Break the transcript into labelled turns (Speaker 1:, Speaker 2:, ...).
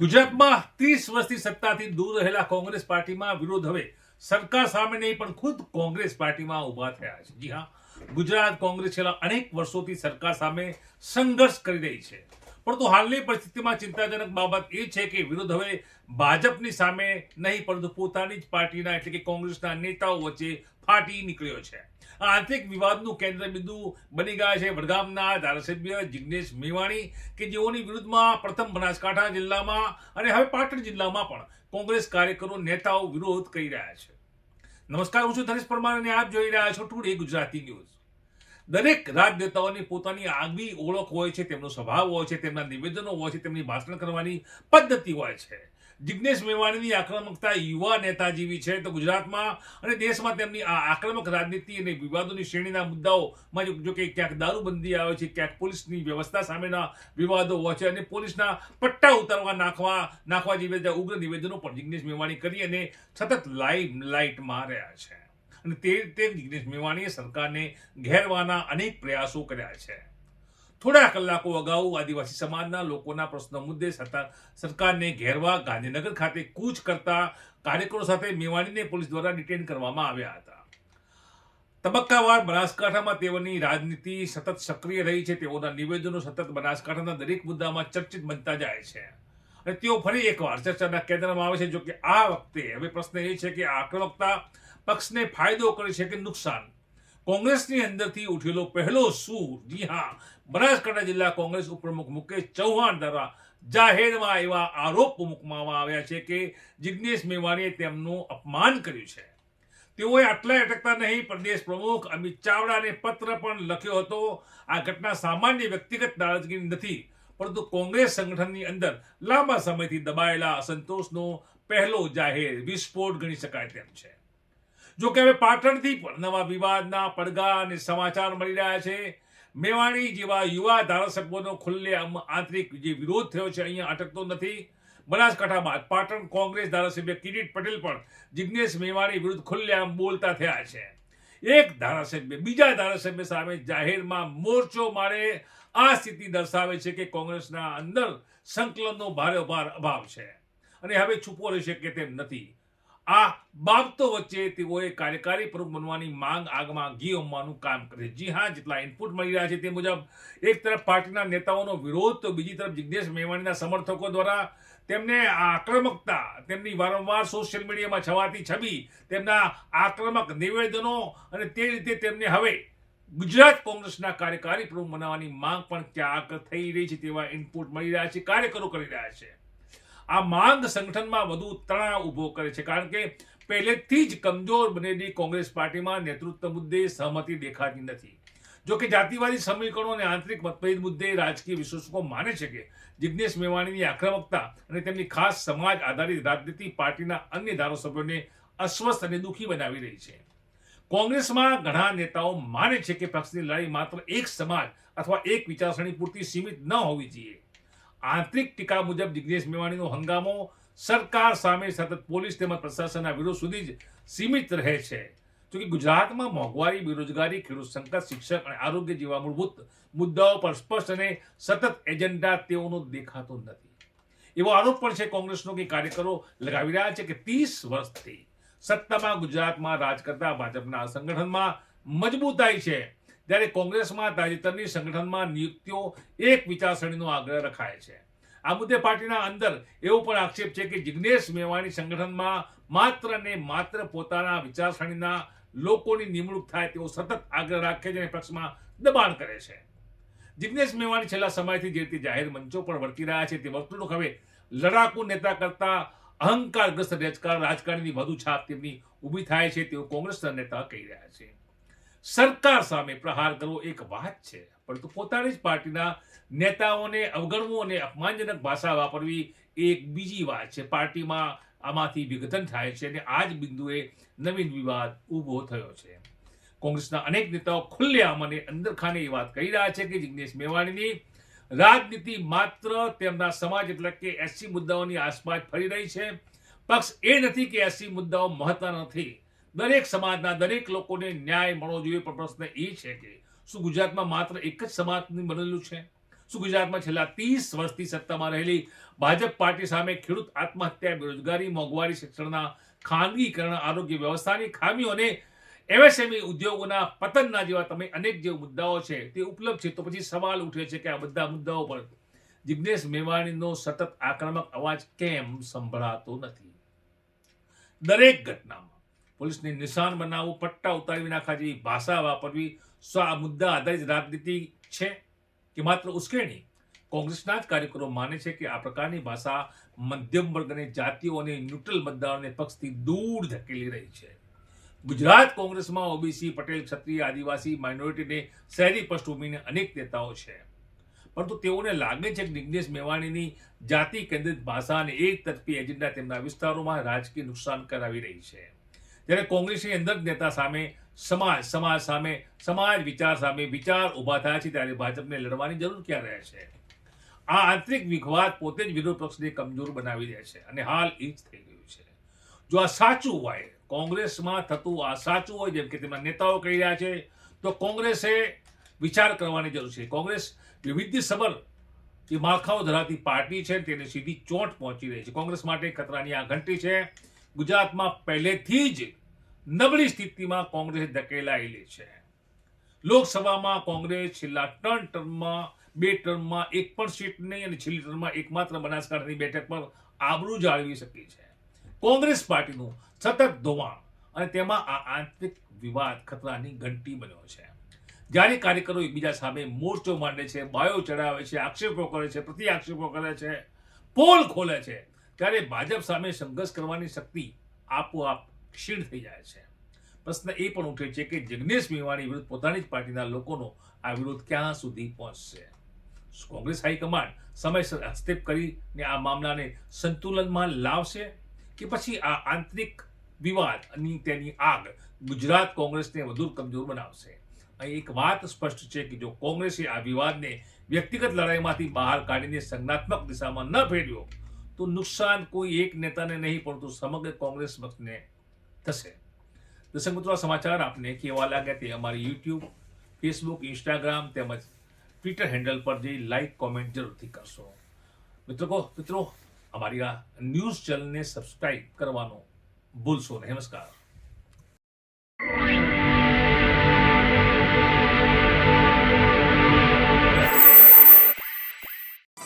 Speaker 1: ગુજરાતમાં ત્રીસ વર્ષથી સત્તાથી દૂર રહેલા કોંગ્રેસ પાર્ટીમાં વિરોધ હવે સરકાર સામે નહીં પણ ખુદ કોંગ્રેસ પાર્ટીમાં ઊભા થયા છે. જી હા ગુજરાત કોંગ્રેસ છેલ્લા અનેક વર્ષોથી સરકાર સામે સંઘર્ષ કરી રહી છે. પરંતુ હાલની પરિસ્થિતિમાં ચિંતાજનક બાબત એ છે કે વિરોધ હવે ભાજપની સામે નહીં, પરંતુ પોતાની જ પાર્ટીના એટલે કે કોંગ્રેસના નેતાઓ વચ્ચે ફાટી નીકળ્યો છે. આ આંતરિક વિવાદનું કેન્દ્ર બિંદુ બની ગયા છે વડગામના ધારાસભ્ય જિગ્નેશ મેવાણી કે જેઓની વિરુદ્ધમાં પ્રથમ બનાસકાંઠા જિલ્લામાં અને હવે પાટણ જિલ્લામાં પણ કોંગ્રેસ કાર્યકરો, નેતાઓ વિરોધ કરી રહ્યા છે. નમસ્કાર, હું છું ધનેશ પરમાર અને આપ જોઈ રહ્યા છો ટુડે ગુજરાતી ન્યૂઝ. દરેક રાજનેતાઓની પોતાની આગવી ઓળખ હોય છે, તેમનો સ્વભાવ હોય છે, તેમના નિવેદનો હોય છે, તેમની ભાષણ કરવાની પદ્ધતિ હોય છે. જિગ્નેશ મેવાણીની આક્રમકતા યુવા નેતા જેવી છે. તો ગુજરાતમાં અને દેશમાં તેમની આ આક્રમક રાજનીતિ અને વિવાદોની શ્રેણીના મુદ્દાઓમાં જો- કે ક્યાંક દારૂબંધી આવે છે, ક્યાંક પોલીસની વ્યવસ્થા સામેના વિવાદો હોય છે અને પોલીસના પટ્ટા ઉતારવા નાખવા નાખવા જેવી ઉગ્ર નિવેદનો પણ જિગ્નેશ મેવાણી કરી અને સતત લાઈવ લાઇટમાં રહ્યા છે. અને તે તે જિગ્નેશ મેવાણીએ સરકારને ઘેરવાના અનેક પ્રયાસો કર્યા છે. થોડા કલાકો અગાઉ આદિવાસી સમાજના લોકોના પ્રશ્નો મુદ્દે સરકાર સરકારને ઘેરવા ગાંધીનગર ખાતે કૂચ કરતા કાર્યકરો સાથે મેવાણીને પોલીસ દ્વારા ડિટેન કરવામાં આવ્યા હતા. તબક્કાવાર બનાસકાંઠામાં તેઓની રાજનીતિ સતત સક્રિય રહી છે. તેઓના નિવેદનો સતત બનાસકાંઠાના દરેક મુદ્દામાં ચર્ચિત બનતા જાય છે. અને તેઓ ફરી એકવાર ચર્ચાના કેન્દ્રમાં આવે છે. જો કે આ વખતે હવે પ્રશ્ન એ છે કે આક્રમકતા પક્ષને ફાયદો કરે છે કે નુકસાન? કોંગ્રેસની અંદરથી ઉઠેલો પહેલો સૂર. જી હા, બનાસકાંઠા જિલ્લા કોંગ્રેસ ઉપપ્રમુખ મુકેશ ચૌહાણ દ્વારા જાહેરમાં એવા આરોપ મૂકવામાં આવ્યા છે કે જિજ્ઞેશ મેવાણીએ તેમનું અપમાન કર્યું છે. તેઓએ આટલા અટકતા નહીં, પ્રદેશ પ્રમુખ અમિત ચાવડાને પત્ર પણ લખ્યો હતો. આ ઘટના સામાન્ય વ્યક્તિગત નારાજગી નથી પરંતુ કોંગ્રેસ સંગઠનની અંદર લાંબા સમયથી દબાયેલા અસંતોષનો પહેલો જાહેર વિસ્ફોટ ગણી શકાય તેમ છે. જો કે હવે પાટણથી પણ નવા વિવાદના પડઘા અને સમાચાર મળી રહ્યા છે. મેવાણી જેવા યુવા ધારાસભ્યોનો ખુલ્લે આંતરિક જે વિરોધ થયો છે, અહીંયા અટકતો નથી. બનાસકાંઠામાં પાટણ કોંગ્રેસ ધારાસભ્ય કિરીટ પટેલ પણ જિજ્ઞેશ મેવાણી વિરુદ્ધ ખુલ્લેઆમ બોલતા થયા છે. એક ધારાસભ્ય બીજા ધારાસભ્ય સામે જાહેરમાં મોરચો મારે આ સ્થિતિ દર્શાવે છે કે કોંગ્રેસના અંદર સંકલનનો ભારે ભાર અભાવ છે અને હવે છુપો રહી શકે તેમ નથી આ બાબતો વચ્ચે તેઓએ કાર્યકારી પ્રમુખ બનવાની માંગ આગમાં ઘી ઉમવાનું કામ કરે છે. જી હા, જેટલા ઇનપુટ મળી રહ્યા છે તે મુજબ, એક તરફ પાર્ટીના નેતાઓનો વિરોધ, તો બીજી તરફ જિજ્ઞેશ મેવાણીના સમર્થકો દ્વારા તેમને આક્રમકતા, તેમની વારંવાર સોશિયલ મીડિયામાં છવાતી છબી, તેમના આક્રમક નિવેદનો અને તે રીતે તેમને હવે ગુજરાત કોંગ્રેસના કાર્યકારી પ્રમુખ બનાવવાની માંગ પણ ક્યાંક થઈ રહી છે તેવા ઇનપુટ મળી રહ્યા છે, કાર્યકરો કરી રહ્યા છે. આ માંગ સંગઠનમાં વધુ તણાવ ઊભો કરે છે કારણ કે પહેલેથી જ કમજોર બનેલી કોંગ્રેસ પાર્ટીમાં નેતૃત્વ મુદ્દે સહમતિ દેખાતી નથી. જો કે જાતિવાદી સમીકરણો અને આંતરિક મતભેદ મુદ્દે રાજકીય વિશ્લેષકો માને છે કે જિજ્ઞેશ મેવાણીની આક્રમકતા અને તેમની ખાસ સમાજ આધારિત રાજનીતિ પાર્ટીના અન્ય ધારાસભ્યોને અસ્વસ્થ અને દુઃખી બનાવી રહી છે. કોંગ્રેસમાં ઘણા નેતાઓ માને છે કે પક્ષની લડાઈ માત્ર એક સમાજ અથવા એક વિચારસરણી પૂરતી સીમિત ન હોવી જોઈએ. આંતરિક ટીકા મુજબ જિજ્ઞેશ મેવાણીનો હંગામો સરકાર સામે સતત પોલીસ તેમજ પ્રશાસનના વિરોધ સુધી જ સીમિત રહે છે. જોકે ગુજરાતમાં મોંઘવારી, બેરોજગારી, ખેડૂત સંકટ શિક્ષક અને આરોગ્ય જેવા મૂળભૂત મુદ્દાઓ પર સ્પષ્ટ અને સતત એજન્ડા તેઓનો દેખાતો નથી. એવો આરોપ પણ છે કોંગ્રેસનો કે કાર્યકરો લગાવી રહ્યા છે કે ત્રીસ વર્ષથી સત્તામાં ગુજરાતમાં રાજ કરતા ભાજપના સંગઠનમાં મજબૂતાઈ છે. જ્યારે કોંગ્રેસમાં તાજેતરની સંગઠનમાં નિયુક્તિઓ એક વિચારસરણીનો આગ્રહ રખાય છે. આ મુદ્દે પાર્ટીના અંદર એવો પણ આક્ષેપ છે કે જિગ્નેશ મેવાણી સંગઠનમાં માત્ર ને માત્ર પોતાના વિચારસરણીના લોકોની નિમણૂક થાય તેવો સતત આગ્રહ રાખે છે અને પક્ષમાં દબાણ કરે છે. જિગ્નેશ મેવાણી છેલ્લા સમયથી જે રીતે જાહેર મંચો પર વર્તી રહ્યા છે તે વર્તણૂક હવે લડાકુ નેતા કરતા અહંકારગ્રસ્ત રાજકારણ રાજકારણની વધુ છાપ તેમની ઊભી થાય છે તેવું કોંગ્રેસના નેતા કહી રહ્યા છે. સરકાર સામે પ્રહાર કરવો એક વાત છે, પરંતુ પોતાની જ પાર્ટીના નેતાઓને અવગણવું અને અપમાનજનક ભાષા વાપરવી એક બીજી વાત છે. પાર્ટીમાં આમાંથી વિઘટન થાય છે અને આ જ બિંદુએ નવીન વિવાદ ઊભો થયો છે. કોંગ્રેસના અનેક નેતાઓ ખુલ્લેઆમ અને અંદરખાને એ વાત કહી રહ્યા છે કે જિગ્નેશ મેવાણીની રાજનીતિ માત્ર તેમના સમાજ એટલે કે એસસી મુદ્દાઓની આસપાસ ફરી રહી છે. પક્ષ એ નથી કે એસી મુદ્દાઓ મહત્વના નથી. દરેક સમાજના દરેક લોકોને ન્યાય મળવો જોઈએ, પણ પ્રશ્ન એ છે કે શું ગુજરાતમાં માત્ર એક જ સમાજનું બનેલું છે? શું ગુજરાતમાં છેલ્લા ત્રીસ વર્ષથી સત્તામાં રહેલી ભાજપ પાર્ટી સામે ખેડૂત આત્મહત્યા, બેરોજગારી, મોંઘવારી, શિક્ષણના ખાનગીકરણ, આરોગ્ય વ્યવસ્થાની ખામીઓને એમએસએમઈ ઉદ્યોગોના પતનના જેવા તમે અનેક જે મુદ્દાઓ છે તે ઉપલબ્ધ છે, તો પછી સવાલ ઉઠે છે કે આ બધા મુદ્દાઓ પર જિજ્ઞેશ મેવાણીનો સતત આક્રમક અવાજ કેમ સંભળાતો નથી? દરેક ઘટનામાં પોલીસને નિશાન બનાવવું, પટ્ટા ઉતારી નાખવા જેવી ભાષા વાપરવી, સો આ મુદ્દા આધારિત રાજનીતિ છે કે માત્ર ઉશ્કેરણી? કોંગ્રેસના જ કાર્યકરો માને છે કે આ પ્રકારની ભાષા મધ્યમ વર્ગ અને જાતિઓ અને ન્યુટ્રલ મતદારોને પક્ષથી દૂર ધકેલી રહી છે. ગુજરાત કોંગ્રેસમાં ઓબીસી, પટેલ, ક્ષત્રિય, આદિવાસી માઇનોરિટીને શહેરી પૃષ્ઠભૂમિને અનેક નેતાઓ છે. પરંતુ તેઓને લાગે છે કે જિગ્નેશ મેવાણીની જાતિ કેન્દ્રિત ભાષા અને એક તરફી એજન્ડા તેમના વિસ્તારોમાં રાજકીય નુકસાન કરાવી રહી છે. ત્યારે કોંગ્રેસની અંદર નેતા સામે સમાજ સમાજ સામે, સમાજ વિચાર સામે વિચાર ઊભા થયા છે ત્યારે ભાજપને લડવાની જરૂર ક્યાં રહે છે? આ આંતરિક વિખવાદ પોતે જ વિરોધ પક્ષને કમજોર બનાવી દે છે અને હાલ એ જ થઈ ગયું છે. જો આ સાચું હોય કોંગ્રેસમાં થતું આ સાચું હોય, જેમ કે તેમના નેતાઓ કહી રહ્યા છે, તો કોંગ્રેસે વિચાર કરવાની જરૂર છે. કોંગ્રેસ વિવિધ એ માળખાઓ ધરાવતી પાર્ટી છે, તેને સીધી ચોંટ પહોંચી રહી છે. કોંગ્રેસ માટે ખતરાની આ ઘંટી છે. ગુજરાતમાં પહેલેથી જ નબળી સ્થિતિમાં કોંગ્રેસ ધકેલાયેલી છે. લોકસભામાં કોંગ્રેસ છેલ્લા ત્રણ ટર્મમાં, બે ટર્મમાં એક પણ સીટ નહીં અને છેલ્લી ટર્મમાં એકમાત્ર બનાસકાંઠાની બેઠક પર આબરૂ જાળવી શકી છે. કોંગ્રેસ પાર્ટીનું સતત ધોવાણ અને તેમાં આ આંતરિક વિવાદ ખતરાની ઘંટી બન્યો છે. જ્યારે કાર્યકરો એકબીજા સામે મોરચો માંડે છે, બાયો ચડાવે છે, આક્ષેપો કરે છે પ્રતિ આક્ષેપો કરે છે, પોલ ખોલે છે, ત્યારે ભાજપ સામે સંઘર્ષ કરવાની શક્તિ આપોઆપ ક્ષીણ થઈ જાય છે. પ્રશ્ન એ પણ ઉઠે છે કે જિગ્નેશ મેવાણી વિરુદ્ધ પોતાની જ પાર્ટીના લોકોનો આ વિરોધ ક્યાં સુધી પહોંચશે? કોંગ્રેસ હાઈકમાન્ડ સમયસર હસ્તેપ કરીને આ મામલાને સંતુલનમાં લાવશે? કે પછી આ આંતરિક વિવાદ અને તેની આગ ગુજરાત કોંગ્રેસને વધુ કમજોર બનાવશે. અહીં એક વાત સ્પષ્ટ છે કે જો કોંગ્રેસે આ વિવાદને વ્યક્તિગત લડાઈમાંથી બહાર કાઢીને સંજ્ઞાત્મક દિશામાં ન ફેરવ્યો, તો નુકસાન કોઈ એક નેતાને નહીં, પરંતુ સમગ્ર કોંગ્રેસ પક્ષને થશે. દર્શક મિત્રો સમાચાર આપને કેવા લાગ્યા તે અમારી યુટ્યુબ, ફેસબુક, ઇન્સ્ટાગ્રામ તેમજ ટ્વિટર હેન્ડલ પર જઈ લાઇક કોમેન્ટ જરૂરથી કરશો. મિત્રો મિત્રો અમારી આ ન્યૂઝ ચેનલને સબસ્ક્રાઇબ કરવાનો ભૂલશો નહીં. નમસ્કાર.